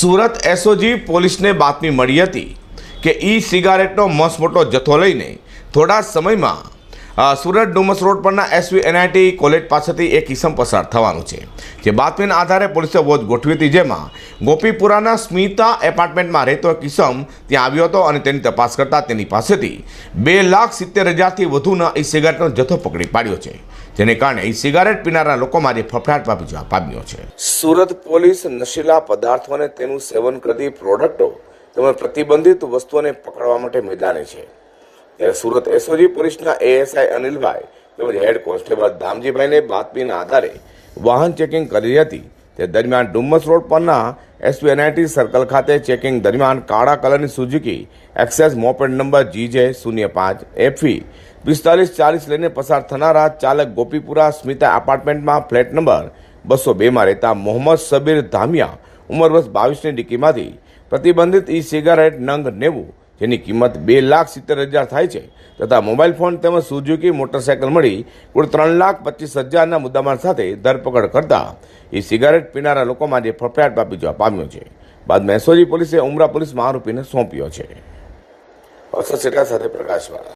Surat SOG પોલીસને બાતમી મળી હતી કે ઈ સિગારેટનો મસ્ત મોટો જથ્થો લઈને થોડા સમયમાં સુરત ડુમસ રોડ પરના એસવી એનઆઈટી કોલેજ પાસેથી એક કિસમ પસાર થવાનું છે. જે બાતમીના આધારે પોલીસે વોચ ગોઠવી હતી જેમાં ગોપીપુરાના સ્મિતા એપાર્ટમેન્ટમાં રહેતો એક કિસમ ત્યાં આવ્યો હતો અને તેની તપાસ કરતાં તેની પાસેથી બે લાખ સિત્તેર હજારથી વધુના ઈ સિગારેટનો જથ્થો પકડી પાડ્યો છે, જેને કારણે ઈ સિગારેટ પીનારા લોકોમાં જે ફફડાટ પામી પામ્યો છે. સુરત પોલીસ નશીલા પદાર્થો અને તેનું સેવન કરતી પ્રોડક્ટો તેમજ પ્રતિબંધિત વસ્તુઓને પકડવા માટે મેદાને છે. ત્યારે સુરત એસઓજી પોલીસના એએસઆઈ અનિલભાઈ તેમજ હેડ કોન્સ્ટેબલ ધામજીભાઈને બાતમીના આધારે વાહન ચેકિંગ કરી હતી. તે દરમિયાન ડુમ્મસ રોડ પરના એસપી એનઆઈટી સર્કલ ખાતે ચેકિંગ દરમિયાન કાળા કલરની Suzuki Access moped number GJ શૂન્ય પાંચ એફી પિસ્તાલીસ ચાલીસ લઈને પસાર થનારા ચાલક ગોપીપુરા સ્મિતા એપાર્ટમેન્ટમાં ફ્લેટ નંબર બસો બેમાં રહેતા મોહમ્મદ સબીર ધામિયા ઉંમર વર્ષ બાવીસની ડિક્કીમાંથી પ્રતિબંધિત ઈ સિગારેટ નંગ નેવું જેની કિંમત બે લાખ સિત્તેર હજાર થાય છે. તથા મોબાઈલ ફોન તેમજ સુઝુકી મોટરસાયકલ મળી કુલ ત્રણ લાખ પચીસ હજારના મુદ્દામાલ સાથે ધરપકડ કરતા એ સિગારેટ પીનારા લોકોમાં જે ફફડાટ પામી જવા પામ્યો છે. બાદમાં એસઓજી પોલીસે ઉમરા પોલીસમાં આરોપીને સોંપ્યો છે. સેટા સાથે પ્રકાશવાળા.